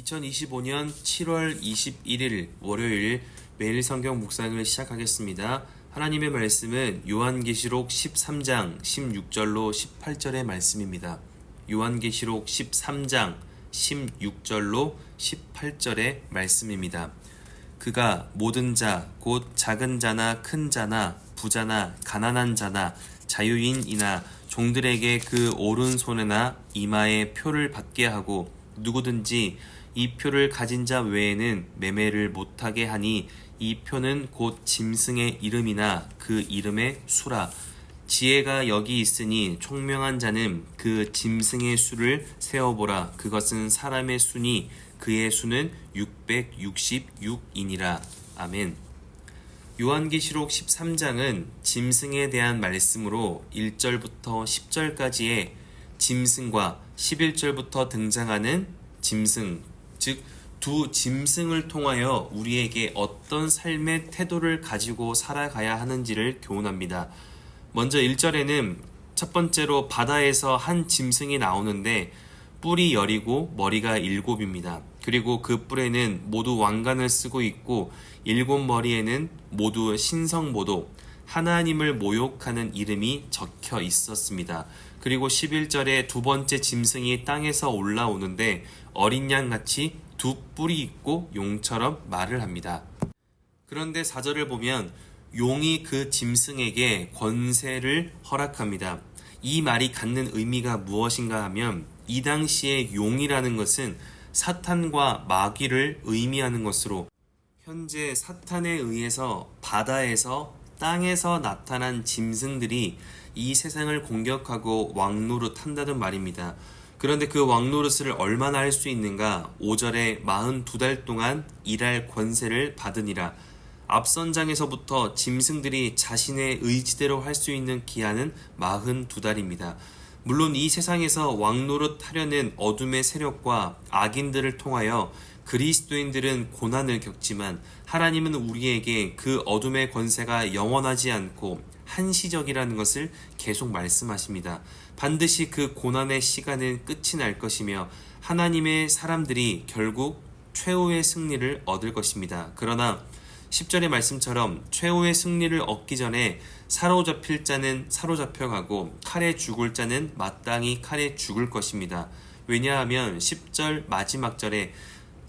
2025년 7월 21일 월요일 매일 성경 묵상을 시작하겠습니다. 하나님의 말씀은 요한계시록 13장 16절로 18절의 말씀입니다. 요한계시록 13장 16절로 18절의 말씀입니다. 그가 모든 자, 곧 작은 자나 큰 자나 부자나 가난한 자나 자유인이나 종들에게 그 오른손에나 이마에 표를 받게 하고 누구든지 이 표를 가진 자 외에는 매매를 못하게 하니 이 표는 곧 짐승의 이름이나 그 이름의 수라. 지혜가 여기 있으니 총명한 자는 그 짐승의 수를 세어보라. 그것은 사람의 수니 그의 수는 666이니라. 아멘. 요한계시록 13장은 짐승에 대한 말씀으로 1절부터 10절까지의 짐승과 11절부터 등장하는 짐승, 즉 두 짐승을 통하여 우리에게 어떤 삶의 태도를 가지고 살아가야 하는지를 교훈합니다. 먼저 1절에는 첫 번째로 바다에서 한 짐승이 나오는데 뿔이 열이고 머리가 일곱입니다. 그리고 그 뿔에는 모두 왕관을 쓰고 있고 일곱 머리에는 모두 신성모도 하나님을 모욕하는 이름이 적혀 있었습니다. 그리고 11절에 두 번째 짐승이 땅에서 올라오는데 어린 양 같이 두 뿔이 있고 용처럼 말을 합니다. 그런데 4절을 보면 용이 그 짐승에게 권세를 허락합니다. 이 말이 갖는 의미가 무엇인가 하면 이 당시에 용이라는 것은 사탄과 마귀를 의미하는 것으로 현재 사탄에 의해서 바다에서 땅에서 나타난 짐승들이 이 세상을 공격하고 왕노릇 한다는 말입니다. 그런데 그 왕노릇을 얼마나 할 수 있는가? 5절에 42달 동안 일할 권세를 받으니라. 앞선 장에서부터 짐승들이 자신의 의지대로 할 수 있는 기한은 42달입니다. 물론 이 세상에서 왕노릇 하려는 어둠의 세력과 악인들을 통하여 그리스도인들은 고난을 겪지만 하나님은 우리에게 그 어둠의 권세가 영원하지 않고 한시적이라는 것을 계속 말씀하십니다. 반드시 그 고난의 시간은 끝이 날 것이며 하나님의 사람들이 결국 최후의 승리를 얻을 것입니다. 그러나 10절의 말씀처럼 최후의 승리를 얻기 전에 사로잡힐 자는 사로잡혀가고 칼에 죽을 자는 마땅히 칼에 죽을 것입니다. 왜냐하면 10절 마지막 절에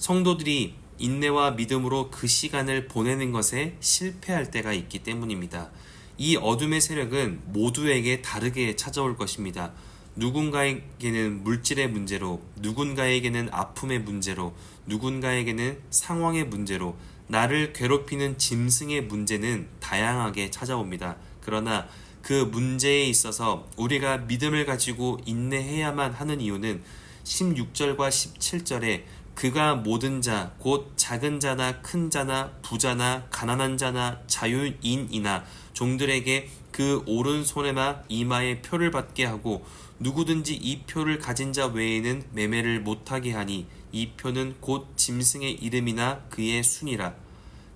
성도들이 인내와 믿음으로 그 시간을 보내는 것에 실패할 때가 있기 때문입니다. 이 어둠의 세력은 모두에게 다르게 찾아올 것입니다. 누군가에게는 물질의 문제로, 누군가에게는 아픔의 문제로, 누군가에게는 상황의 문제로, 나를 괴롭히는 짐승의 문제는 다양하게 찾아옵니다. 그러나 그 문제에 있어서 우리가 믿음을 가지고 인내해야만 하는 이유는 16절과 17절에 그가 모든 자, 곧 작은 자나 큰 자나 부자나 가난한 자나 자유인이나 종들에게 그 오른손에나 이마에 표를 받게 하고 누구든지 이 표를 가진 자 외에는 매매를 못하게 하니 이 표는 곧 짐승의 이름이나 그의 순이라.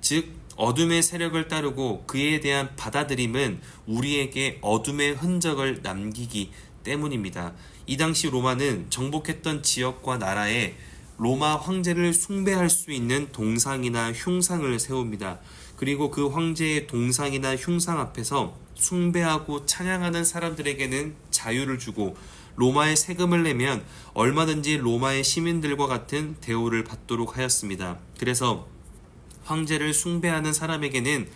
즉 어둠의 세력을 따르고 그에 대한 받아들임은 우리에게 어둠의 흔적을 남기기 때문입니다. 이 당시 로마는 정복했던 지역과 나라에 로마 황제를 숭배할 수 있는 동상이나 흉상을 세웁니다. 그리고 그 황제의 동상이나 흉상 앞에서 숭배하고 찬양하는 사람들에게는 자유를 주고 로마에 세금을 내면 얼마든지 로마의 시민들과 같은 대우를 받도록 하였습니다. 그래서 황제를 숭배하는 사람에게는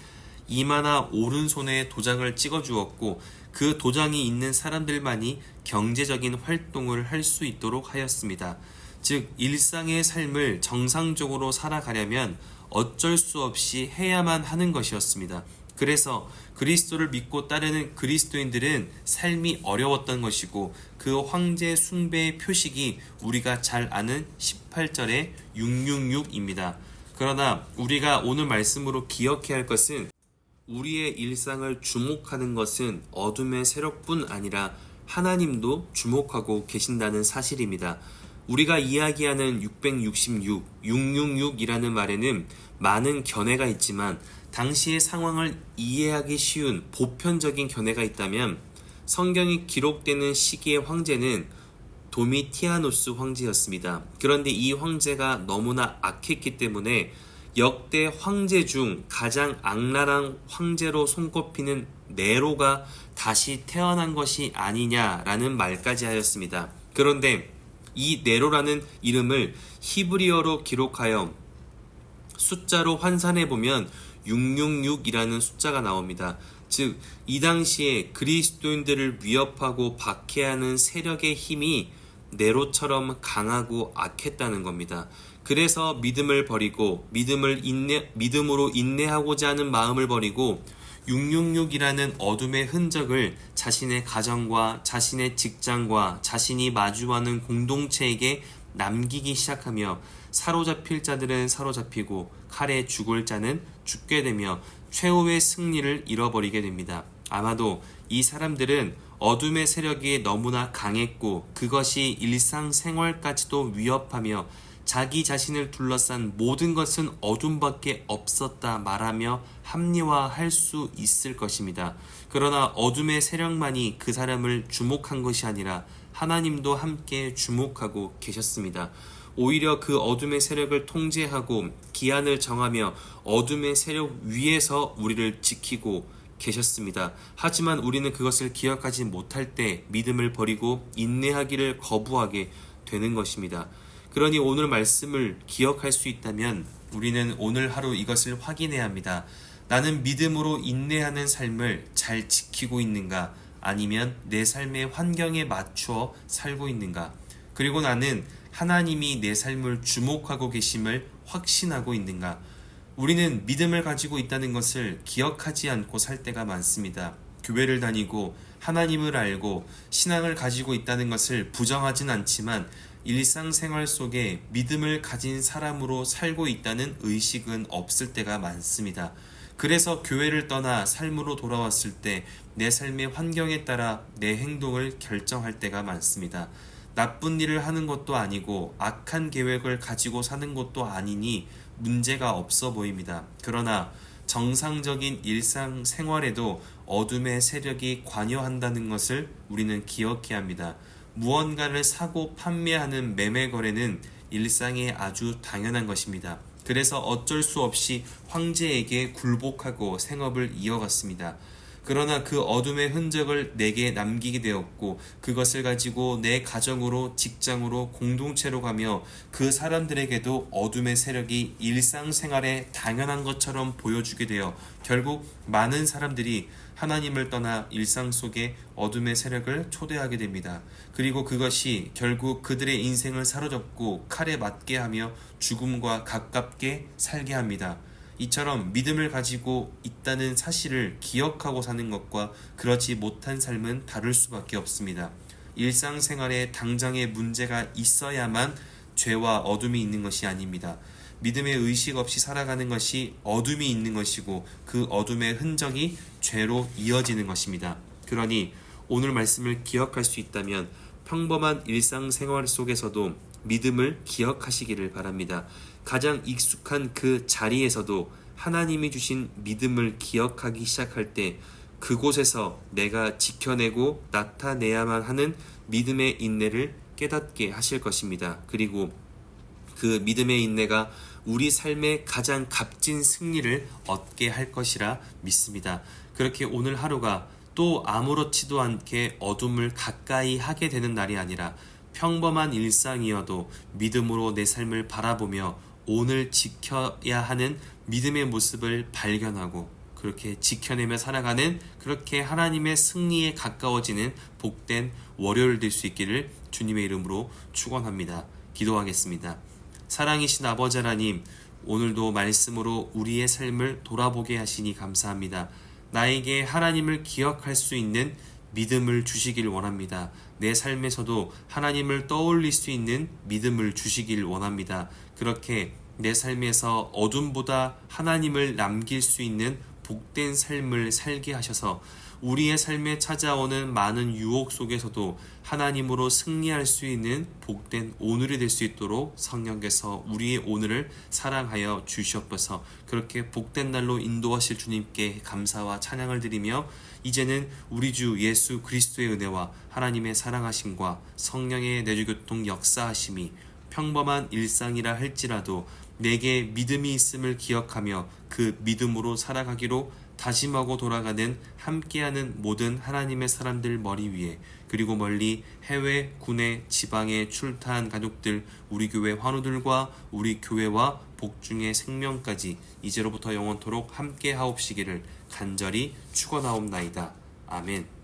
이마나 오른손에 도장을 찍어 주었고 그 도장이 있는 사람들만이 경제적인 활동을 할 수 있도록 하였습니다. 즉, 일상의 삶을 정상적으로 살아가려면 어쩔 수 없이 해야만 하는 것이었습니다. 그래서 그리스도를 믿고 따르는 그리스도인들은 삶이 어려웠던 것이고 그 황제 숭배의 표식이 우리가 잘 아는 18절의 666입니다. 그러나 우리가 오늘 말씀으로 기억해야 할 것은 우리의 일상을 주목하는 것은 어둠의 세력뿐 아니라 하나님도 주목하고 계신다는 사실입니다. 우리가 이야기하는 666, 666이라는 말에는 많은 견해가 있지만 당시의 상황을 이해하기 쉬운 보편적인 견해가 있다면 성경이 기록되는 시기의 황제는 도미티아노스 황제였습니다. 그런데 이 황제가 너무나 악했기 때문에 역대 황제 중 가장 악랄한 황제로 손꼽히는 네로가 다시 태어난 것이 아니냐라는 말까지 하였습니다. 그런데 이 네로라는 이름을 히브리어로 기록하여 숫자로 환산해 보면 666이라는 숫자가 나옵니다. 즉, 이 당시에 그리스도인들을 위협하고 박해하는 세력의 힘이 네로처럼 강하고 악했다는 겁니다. 그래서 믿음을 버리고 믿음을 인내, 믿음으로 인내하고자 하는 마음을 버리고 666이라는 어둠의 흔적을 자신의 가정과 자신의 직장과 자신이 마주하는 공동체에게 남기기 시작하며 사로잡힐 자들은 사로잡히고 칼에 죽을 자는 죽게 되며 최후의 승리를 잃어버리게 됩니다. 아마도 이 사람들은 어둠의 세력이 너무나 강했고 그것이 일상생활까지도 위협하며 자기 자신을 둘러싼 모든 것은 어둠밖에 없었다 말하며 합리화할 수 있을 것입니다. 그러나 어둠의 세력만이 그 사람을 주목한 것이 아니라 하나님도 함께 주목하고 계셨습니다. 오히려 그 어둠의 세력을 통제하고 기한을 정하며 어둠의 세력 위에서 우리를 지키고 계셨습니다. 하지만 우리는 그것을 기억하지 못할 때 믿음을 버리고 인내하기를 거부하게 되는 것입니다. 그러니 오늘 말씀을 기억할 수 있다면 우리는 오늘 하루 이것을 확인해야 합니다. 나는 믿음으로 인내하는 삶을 잘 지키고 있는가? 아니면 내 삶의 환경에 맞추어 살고 있는가? 그리고 나는 하나님이 내 삶을 주목하고 계심을 확신하고 있는가? 우리는 믿음을 가지고 있다는 것을 기억하지 않고 살 때가 많습니다. 교회를 다니고 하나님을 알고 신앙을 가지고 있다는 것을 부정하진 않지만 일상생활 속에 믿음을 가진 사람으로 살고 있다는 의식은 없을 때가 많습니다. 그래서 교회를 떠나 삶으로 돌아왔을 때 내 삶의 환경에 따라 내 행동을 결정할 때가 많습니다. 나쁜 일을 하는 것도 아니고 악한 계획을 가지고 사는 것도 아니니 문제가 없어 보입니다. 그러나 정상적인 일상 생활에도 어둠의 세력이 관여한다는 것을 우리는 기억해야 합니다. 무언가를 사고 판매하는 매매 거래는 일상에 아주 당연한 것입니다. 그래서 어쩔 수 없이 황제에게 굴복하고 생업을 이어갔습니다. 그러나 그 어둠의 흔적을 내게 남기게 되었고 그것을 가지고 내 가정으로 직장으로 공동체로 가며 그 사람들에게도 어둠의 세력이 일상생활에 당연한 것처럼 보여주게 되어 결국 많은 사람들이 하나님을 떠나 일상 속에 어둠의 세력을 초대하게 됩니다. 그리고 그것이 결국 그들의 인생을 사로잡고 칼에 맞게 하며 죽음과 가깝게 살게 합니다. 이처럼 믿음을 가지고 있다는 사실을 기억하고 사는 것과 그렇지 못한 삶은 다를 수밖에 없습니다. 일상생활에 당장의 문제가 있어야만 죄와 어둠이 있는 것이 아닙니다. 믿음의 의식 없이 살아가는 것이 어둠이 있는 것이고 그 어둠의 흔적이 죄로 이어지는 것입니다. 그러니 오늘 말씀을 기억할 수 있다면 평범한 일상생활 속에서도 믿음을 기억하시기를 바랍니다. 가장 익숙한 그 자리에서도 하나님이 주신 믿음을 기억하기 시작할 때 그곳에서 내가 지켜내고 나타내야만 하는 믿음의 인내를 깨닫게 하실 것입니다. 그리고 그 믿음의 인내가 우리 삶의 가장 값진 승리를 얻게 할 것이라 믿습니다. 그렇게 오늘 하루가 또 아무렇지도 않게 어둠을 가까이 하게 되는 날이 아니라 평범한 일상이어도 믿음으로 내 삶을 바라보며 오늘 지켜야 하는 믿음의 모습을 발견하고 그렇게 지켜내며 살아가는 그렇게 하나님의 승리에 가까워지는 복된 월요일 될 수 있기를 주님의 이름으로 축원합니다. 기도하겠습니다. 사랑이신 아버지 하나님, 오늘도 말씀으로 우리의 삶을 돌아보게 하시니 감사합니다. 나에게 하나님을 기억할 수 있는 믿음을 주시길 원합니다. 내 삶에서도 하나님을 떠올릴 수 있는 믿음을 주시길 원합니다. 그렇게 내 삶에서 어둠보다 하나님을 남길 수 있는 복된 삶을 살게 하셔서 우리의 삶에 찾아오는 많은 유혹 속에서도 하나님으로 승리할 수 있는 복된 오늘이 될 수 있도록 성령께서 우리의 오늘을 사랑하여 주시옵소서. 그렇게 복된 날로 인도하실 주님께 감사와 찬양을 드리며 이제는 우리 주 예수 그리스도의 은혜와 하나님의 사랑하심과 성령의 내주교통 역사하심이 평범한 일상이라 할지라도 내게 믿음이 있음을 기억하며 그 믿음으로 살아가기로 다짐하고 돌아가는 함께하는 모든 하나님의 사람들 머리 위에 그리고 멀리 해외, 군내, 지방에 출타한 가족들, 우리 교회 환우들과 우리 교회와 복중의 생명까지 이제로부터 영원토록 함께 하옵시기를 간절히 축원하옵나이다. 아멘.